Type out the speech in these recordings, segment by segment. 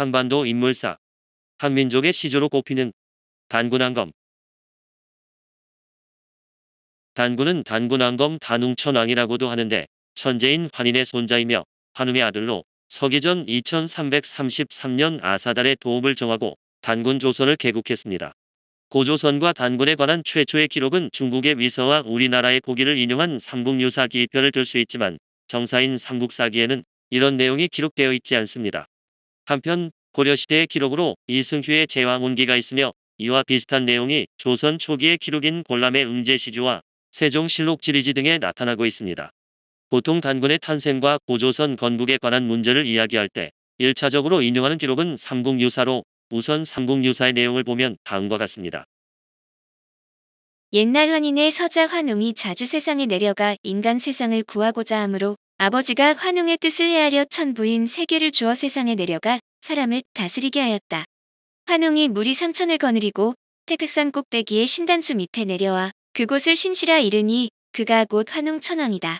한반도 인물사 한민족의 시조로 꼽히는 단군왕검 단군은 단군왕검 단웅천왕이라고도 하는데 천재인 환인의 손자이며 환웅의 아들로 서기전 2333년 아사달의 도읍을 정하고 단군 조선을 개국했습니다. 고조선과 단군에 관한 최초의 기록은 중국의 위서와 우리나라의 고기를 인용한 삼국유사 기편을 들 수 있지만 정사인 삼국사기에는 이런 내용이 기록되어 있지 않습니다. 한편 고려시대의 기록으로 이승휴의 제왕운기가 있으며 이와 비슷한 내용이 조선 초기의 기록인 골람의 음제시주와 세종실록 지리지 등에 나타나고 있습니다. 보통 단군의 탄생과 고조선 건국에 관한 문제를 이야기할 때 1차적으로 인용하는 기록은 삼국유사로 우선 삼국유사의 내용을 보면 다음과 같습니다. 옛날 환인의 서자 환웅이 자주 세상에 내려가 인간 세상을 구하고자 하므로 아버지가 환웅의 뜻을 헤아려 천부인 세계를 주어 세상에 내려가 사람을 다스리게 하였다. 환웅이 무리 삼천을 거느리고 태백산 꼭대기의 신단수 밑에 내려와 그곳을 신시라 이르니 그가 곧 환웅 천왕이다.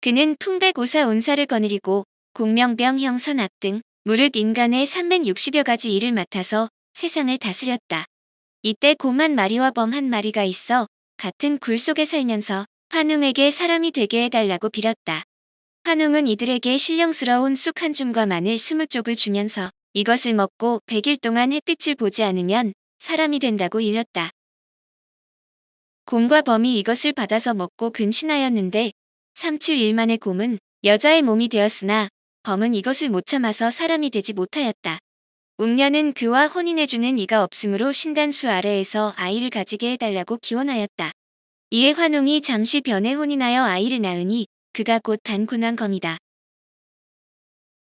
그는 풍백오사 온사를 거느리고 공명병 형선악 등 무릇 인간의 360여 가지 일을 맡아서 세상을 다스렸다. 이때 곰한 마리와 범 한 마리가 있어 같은 굴 속에 살면서 환웅에게 사람이 되게 해달라고 빌었다. 환웅은 이들에게 신령스러운 쑥 한 줌과 마늘 스무 쪽을 주면서 이것을 먹고 100일 동안 햇빛을 보지 않으면 사람이 된다고 일렀다. 곰과 범이 이것을 받아서 먹고 근신하였는데 371 만의 곰은 여자의 몸이 되었으나 범은 이것을 못 참아서 사람이 되지 못하였다. 웅녀는 그와 혼인해주는 이가 없으므로 신단수 아래에서 아이를 가지게 해달라고 기원하였다. 이에 환웅이 잠시 변에 혼인하여 아이를 낳으니 그가 곧 단군왕검이다.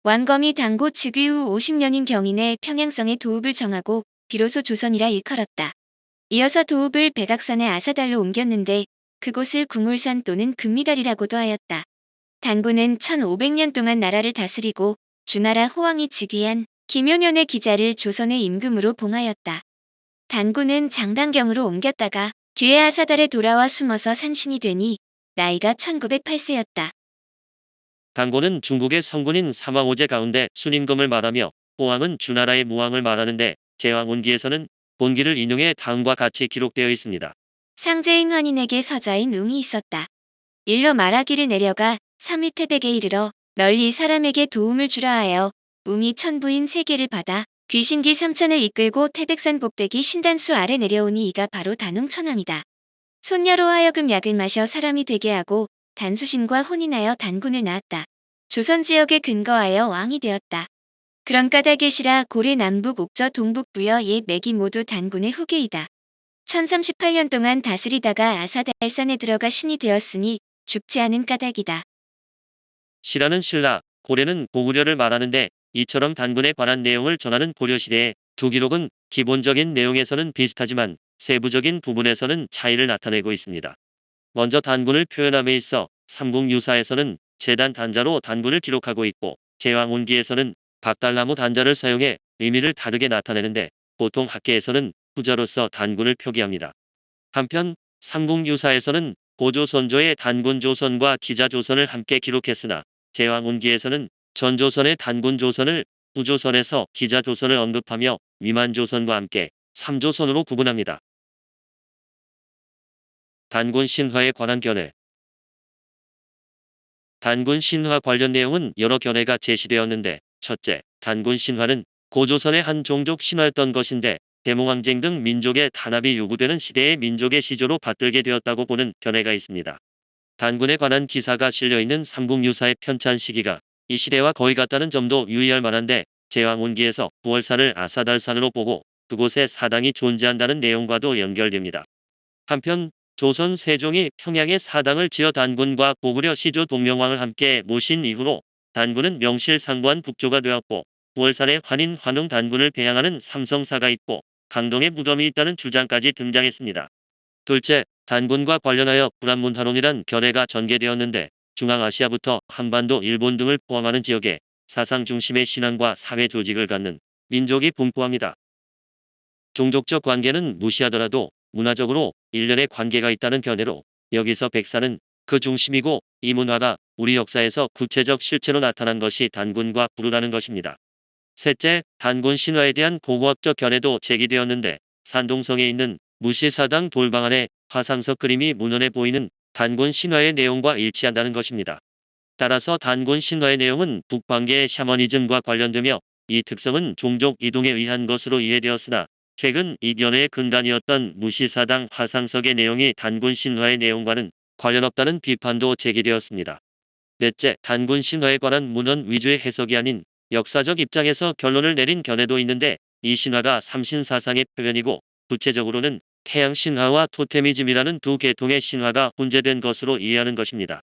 왕검이 당고 즉위 후 50년인 경인에 평양성의 도읍을 정하고 비로소 조선이라 일컬었다. 이어서 도읍을 백악산의 아사달로 옮겼는데 그곳을 궁울산 또는 금미달이라고도 하였다. 단군은 1500년 동안 나라를 다스리고 주나라 호왕이 즉위한 김효년의 기자를 조선의 임금으로 봉하였다. 단군은 장단경으로 옮겼다가 뒤에 아사달에 돌아와 숨어서 산신이 되니 나이가 1908세였다. 단고는 중국의 성군인 사마오제 가운데 순임금을 말하며 호왕은 주나라의 무왕을 말하는데 제왕운기에서는 본기를 인용해 다음과 같이 기록되어 있습니다. 상제인 환인에게 서자인 웅이 있었다. 일로 말하기를 내려가 3위 태백에 이르러 널리 사람에게 도움을 주라 하여 웅이 천부인 세계를 받아 귀신기 삼천을 이끌고 태백산 꼭대기 신단수 아래 내려오니 이가 바로 단웅천왕이다. 손녀로 하여금 약을 마셔 사람이 되게 하고 단수신과 혼인하여 단군을 낳았다. 조선 지역에 근거하여 왕이 되었다. 그런 까닭이시라 고래 남북 옥저 동북 부여 옛 맥이 모두 단군의 후계이다. 1038년 동안 다스리다가 아사달산에 들어가 신이 되었으니 죽지 않은 까닭이다. 시라는 신라, 고려는 고구려를 말하는데 이처럼 단군에 관한 내용을 전하는 고려시대의 두 기록은 기본적인 내용에서는 비슷하지만 세부적인 부분에서는 차이를 나타내고 있습니다. 먼저 단군을 표현함에 있어 삼국유사에서는 재단 단자로 단군을 기록하고 있고 제왕운기에서는 박달나무 단자를 사용해 의미를 다르게 나타내는데 보통 학계에서는 후자로서 단군을 표기합니다. 한편 삼국유사에서는 고조선조의 단군 조선과 기자 조선을 함께 기록했으나 제왕운기에서는 전조선의 단군 조선을 후조선에서 기자 조선을 언급하며 위만조선과 함께 3조선으로 구분합니다. 단군 신화에 관한 견해 단군 신화 관련 내용은 여러 견해가 제시되었는데 첫째, 단군 신화는 고조선의 한 종족 신화였던 것인데 대몽항쟁 등 민족의 단합이 요구되는 시대의 민족의 시조로 받들게 되었다고 보는 견해가 있습니다. 단군에 관한 기사가 실려있는 삼국유사의 편찬 시기가 이 시대와 거의 같다는 점도 유의할 만한데 제왕운기에서 9월산을 아사달산으로 보고 그곳에 사당이 존재한다는 내용과도 연결됩니다. 한편 조선 세종이 평양에 사당을 지어 단군과 고구려 시조 동명왕을 함께 모신 이후로 단군은 명실상부한 북조가 되었고 9월산에 환인 환웅 단군을 배양하는 삼성사가 있고 강동에 무덤이 있다는 주장까지 등장했습니다. 둘째, 단군과 관련하여 불안문화론이란 견해가 전개되었는데 중앙아시아부터 한반도 일본 등을 포함하는 지역에 사상 중심의 신앙과 사회 조직을 갖는 민족이 분포합니다. 종족적 관계는 무시하더라도 문화적으로 일련의 관계가 있다는 견해로 여기서 백사는 그 중심이고 이 문화가 우리 역사에서 구체적 실체로 나타난 것이 단군과 부르라는 것입니다. 셋째, 단군 신화에 대한 고고학적 견해도 제기되었는데 산동성에 있는 무시사당 돌방 안에 화상석 그림이 문헌에 보이는 단군 신화의 내용과 일치한다는 것입니다. 따라서 단군 신화의 내용은 북방계의 샤머니즘과 관련되며 이 특성은 종족 이동에 의한 것으로 이해되었으나 최근 이 견해의 근간이었던 무시사당 화상석의 내용이 단군 신화의 내용과는 관련 없다는 비판도 제기되었습니다. 넷째, 단군 신화에 관한 문헌 위주의 해석이 아닌 역사적 입장에서 결론을 내린 견해도 있는데 이 신화가 삼신사상의 표현이고 구체적으로는 태양 신화와 토테미즘이라는 두 계통의 신화가 혼재된 것으로 이해하는 것입니다.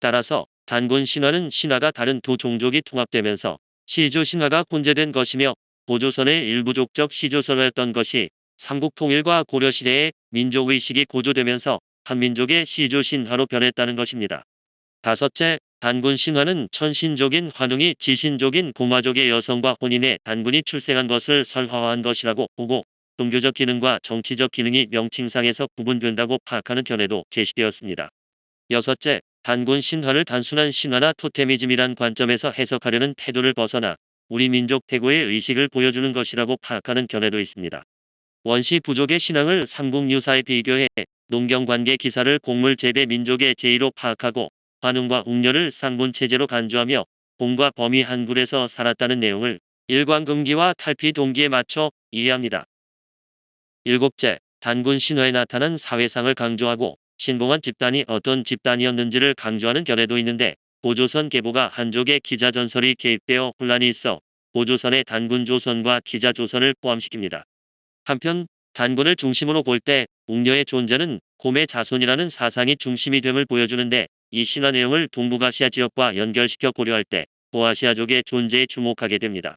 따라서 단군 신화는 신화가 다른 두 종족이 통합되면서 시조 신화가 혼재된 것이며 고조선의 일부족적 시조선화였던 것이 삼국 통일과 고려 시대에 민족 의식이 고조되면서 한민족의 시조 신화로 변했다는 것입니다. 다섯째, 단군 신화는 천신족인 환웅이 지신족인 고마족의 여성과 혼인해 단군이 출생한 것을 설화한 것이라고 보고 종교적 기능과 정치적 기능이 명칭상에서 구분된다고 파악하는 견해도 제시되었습니다. 여섯째, 단군 신화를 단순한 신화나 토테미즘이란 관점에서 해석하려는 태도를 벗어나 우리 민족 태고의 의식을 보여주는 것이라고 파악하는 견해도 있습니다. 원시 부족의 신앙을 삼국유사에 비교해 농경관계 기사를 곡물 재배 민족의 제의로 파악하고 환웅과 웅녀를 상분체제로 간주하며 공과 범위 한 굴에서 살았다는 내용을 일광금기와 탈피 동기에 맞춰 이해합니다. 일곱째, 단군 신화에 나타난 사회상을 강조하고 신봉한 집단이 어떤 집단이었는지를 강조하는 견해도 있는데 고조선 계보가 한족의 기자 전설이 개입되어 혼란이 있어 고조선의 단군 조선과 기자 조선을 포함시킵니다. 한편 단군을 중심으로 볼 때 웅녀의 존재는 곰의 자손이라는 사상이 중심이 됨을 보여주는데 이 신화 내용을 동북아시아 지역과 연결시켜 고려할 때 보아시아족의 존재에 주목하게 됩니다.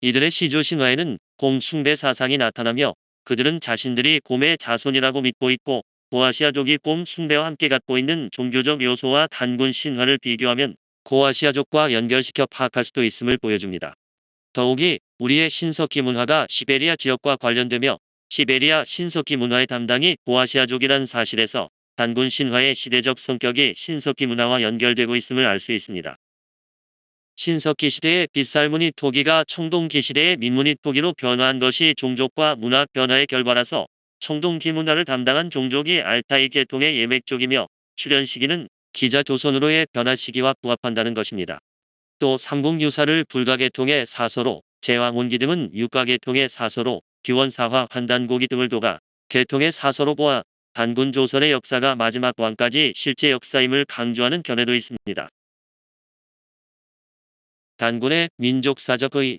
이들의 시조 신화에는 곰 숭배 사상이 나타나며 그들은 자신들이 곰의 자손이라고 믿고 있고 고아시아족이 곰 숭배와 함께 갖고 있는 종교적 요소와 단군 신화를 비교하면 고아시아족과 연결시켜 파악할 수도 있음을 보여줍니다. 더욱이 우리의 신석기 문화가 시베리아 지역과 관련되며 시베리아 신석기 문화의 담당이 고아시아족이란 사실에서 단군 신화의 시대적 성격이 신석기 문화와 연결되고 있음을 알 수 있습니다. 신석기 시대의 빗살무늬 토기가 청동기 시대의 민무늬 토기로 변화한 것이 종족과 문화 변화의 결과라서 청동기 문화를 담당한 종족이 알타이 계통의 예맥족이며 출현 시기는 기자 조선으로의 변화 시기와 부합한다는 것입니다. 또 삼국유사를 불가계통의 사서로 제왕온기 등은 육가계통의 사서로 기원사화 환단고기 등을 도가 계통의 사서로 보아 단군 조선의 역사가 마지막 왕까지 실제 역사임을 강조하는 견해도 있습니다. 단군의 민족사적 의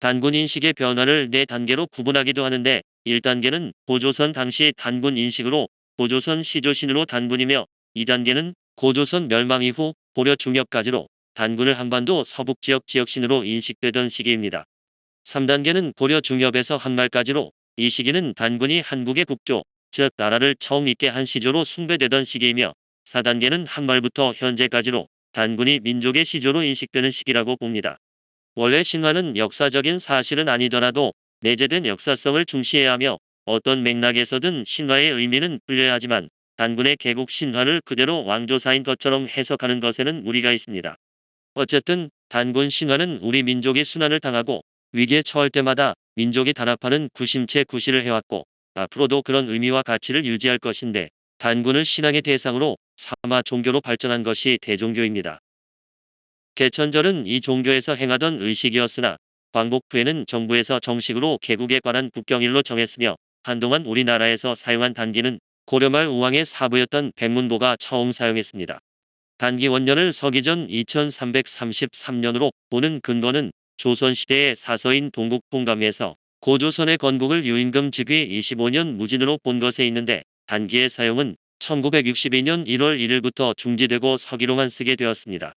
단군 인식의 변화를 네 단계로 구분하기도 하는데 1단계는 고조선 당시 단군 인식으로 고조선 시조신으로 단군이며 2단계는 고조선 멸망 이후 고려 중엽까지로 단군을 한반도 서북 지역 지역신으로 인식되던 시기입니다. 3단계는 고려 중엽에서 한말까지로 이 시기는 단군이 한국의 국조, 즉 나라를 처음 있게 한 시조로 숭배되던 시기이며 4단계는 한말부터 현재까지로 단군이 민족의 시조로 인식되는 시기라고 봅니다. 원래 신화는 역사적인 사실은 아니더라도 내재된 역사성을 중시해야 하며 어떤 맥락에서든 신화의 의미는 풀려야 하지만 단군의 개국 신화를 그대로 왕조사인 것처럼 해석하는 것에는 무리가 있습니다. 어쨌든 단군 신화는 우리 민족이 순환을 당하고 위기에 처할 때마다 민족이 단합하는 구심체 구실을 해왔고 앞으로도 그런 의미와 가치를 유지할 것인데 단군을 신앙의 대상으로 삼아 종교로 발전한 것이 대종교입니다. 개천절은 이 종교에서 행하던 의식이었으나 광복 후에는 정부에서 정식으로 개국에 관한 국경일로 정했으며 한동안 우리나라에서 사용한 단기는 고려말 우왕의 사부였던 백문보가 처음 사용했습니다. 단기 원년을 서기 전 2333년으로 보는 근거는 조선시대의 사서인 동국통감에서 고조선의 건국을 유임금 즉위 25년 무진으로 본 것에 있는데 단기의 사용은 1962년 1월 1일부터 중지되고 서기로만 쓰게 되었습니다.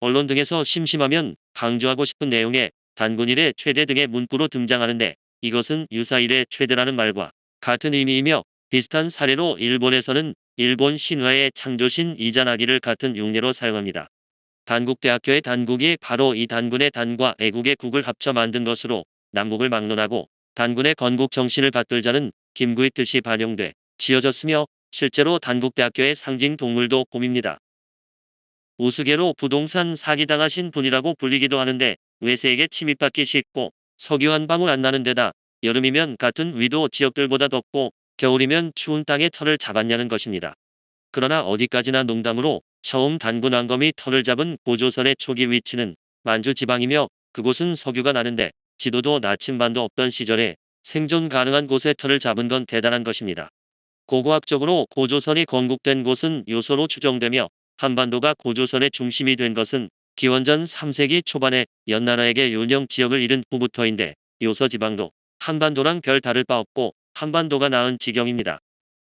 언론 등에서 심심하면 강조하고 싶은 내용에 단군일의 최대 등의 문구로 등장하는데 이것은 유사일의 최대라는 말과 같은 의미이며 비슷한 사례로 일본에서는 일본 신화의 창조신 이자나기를 같은 용례로 사용합니다. 단국대학교의 단국이 바로 이 단군의 단과 애국의 국을 합쳐 만든 것으로 남북을 막론하고 단군의 건국 정신을 받들자는 김구의 뜻이 반영돼 지어졌으며 실제로 단국대학교의 상징 동물도 곰입니다. 우스개로 부동산 사기당하신 분이라고 불리기도 하는데 외세에게 침입받기 쉽고 석유 한 방울 안 나는 데다 여름이면 같은 위도 지역들보다 덥고 겨울이면 추운 땅에 털을 잡았냐는 것입니다. 그러나 어디까지나 농담으로 처음 단군 왕검이 털을 잡은 고조선의 초기 위치는 만주 지방이며 그곳은 석유가 나는데 지도도 나침반도 없던 시절에 생존 가능한 곳에 털을 잡은 건 대단한 것입니다. 고고학적으로 고조선이 건국된 곳은 요소로 추정되며 한반도가 고조선의 중심이 된 것은 기원전 3세기 초반에 연나라에게 요령 지역을 잃은 후부터인데 요서 지방도 한반도랑 별 다를 바 없고 한반도가 나은 지경입니다.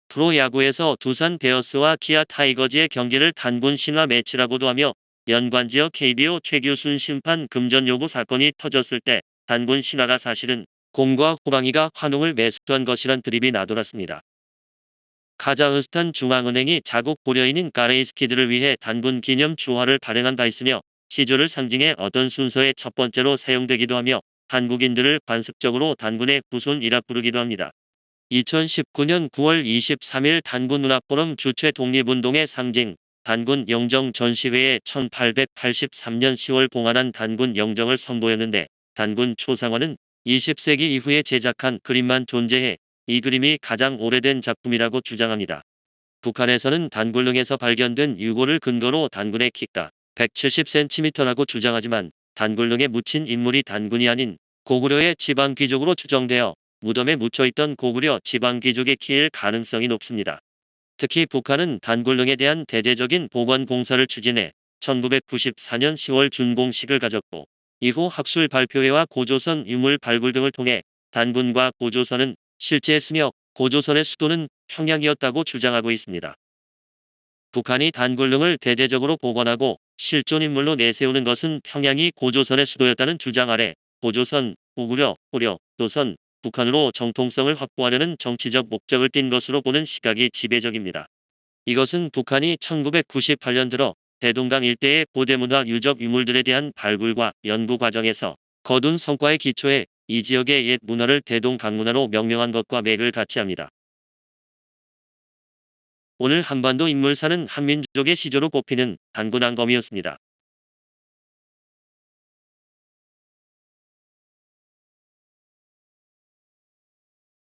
프로야구에서 두산 베어스와 기아 타이거즈의 경기를 단군 신화 매치라고도 하며 연관지역 KBO 최규순 심판 금전 요구 사건이 터졌을 때 단군 신화가 사실은 곰과 호랑이가 환웅을 매수한 것이란 드립이 나돌았습니다. 카자흐스탄 중앙은행이 자국 고려인인 가레이스키드를 위해 단군 기념 주화를 발행한 바 있으며 시조를 상징해 어떤 순서의 첫 번째로 사용되기도 하며 한국인들을 관습적으로 단군의 후손이라 부르기도 합니다. 2019년 9월 23일 단군 문화포럼 주최 독립운동의 상징 단군 영정 전시회에 1883년 10월 봉안한 단군 영정을 선보였는데 단군 초상화는 20세기 이후에 제작한 그림만 존재해 이 그림이 가장 오래된 작품이라고 주장합니다. 북한에서는 단군릉에서 발견된 유골을 근거로 단군의 키가 170cm라고 주장하지만 단군릉에 묻힌 인물이 단군이 아닌 고구려의 지방 귀족으로 추정되어 무덤에 묻혀있던 고구려 지방 귀족의 키일 가능성이 높습니다. 특히 북한은 단군릉에 대한 대대적인 복원 공사를 추진해 1994년 10월 준공식을 가졌고 이후 학술 발표회와 고조선 유물 발굴 등을 통해 단군과 고조선은 실제했으며 고조선의 수도는 평양이었다고 주장하고 있습니다. 북한이 단군릉을 대대적으로 복원하고 실존 인물로 내세우는 것은 평양이 고조선의 수도였다는 주장 아래 고조선, 고구려, 고려, 도선, 북한으로 정통성을 확보하려는 정치적 목적을 띈 것으로 보는 시각이 지배적입니다. 이것은 북한이 1998년 들어 대동강 일대의 고대문화 유적 유물들에 대한 발굴과 연구 과정에서 거둔 성과의 기초에 이 지역의 옛 문화를 대동 강문화로 명명한 것과 맥을 같이 합니다. 오늘 한반도 인물사는 한민족의 시조로 꼽히는 단군왕검이었습니다.